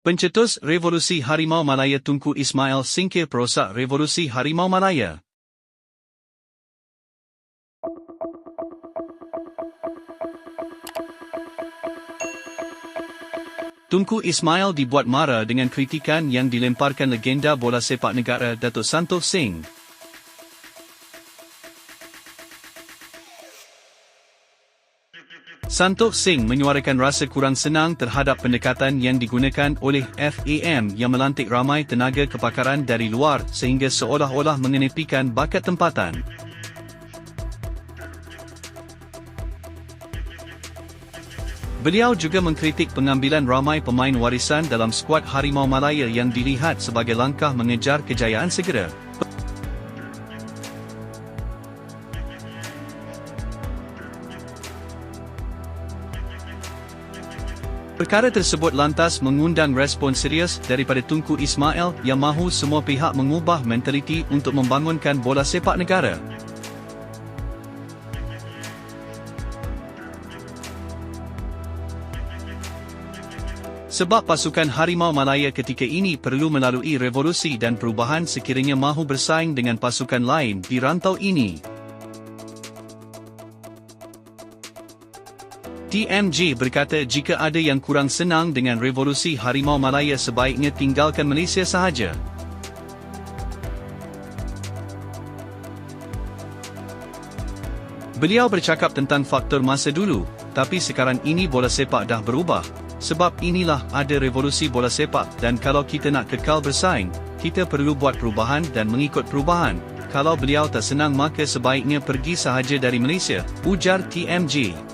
Pencetus Revolusi Harimau Malaya Tunku Ismail singkir perosak Revolusi Harimau Malaya. Tunku Ismail dibuat mara dengan kritikan yang dilemparkan legenda bola sepak negara Datuk Santosh Singh. Santosh Singh menyuarakan rasa kurang senang terhadap pendekatan yang digunakan oleh FAM yang melantik ramai tenaga kepakaran dari luar sehingga seolah-olah mengenepikan bakat tempatan. Beliau juga mengkritik pengambilan ramai pemain warisan dalam skuad Harimau Malaya yang dilihat sebagai langkah mengejar kejayaan segera. Perkara tersebut lantas mengundang respon serius daripada Tunku Ismail yang mahu semua pihak mengubah mentaliti untuk membangunkan bola sepak negara. Sebab pasukan Harimau Malaya ketika ini perlu melalui revolusi dan perubahan sekiranya mahu bersaing dengan pasukan lain di rantau ini. TMG berkata jika ada yang kurang senang dengan revolusi Harimau Malaya sebaiknya tinggalkan Malaysia sahaja. Beliau bercakap tentang faktor masa dulu, tapi sekarang ini bola sepak dah berubah. Sebab inilah ada revolusi bola sepak dan kalau kita nak kekal bersaing, kita perlu buat perubahan dan mengikut perubahan. Kalau beliau tak senang maka sebaiknya pergi sahaja dari Malaysia, ujar TMG.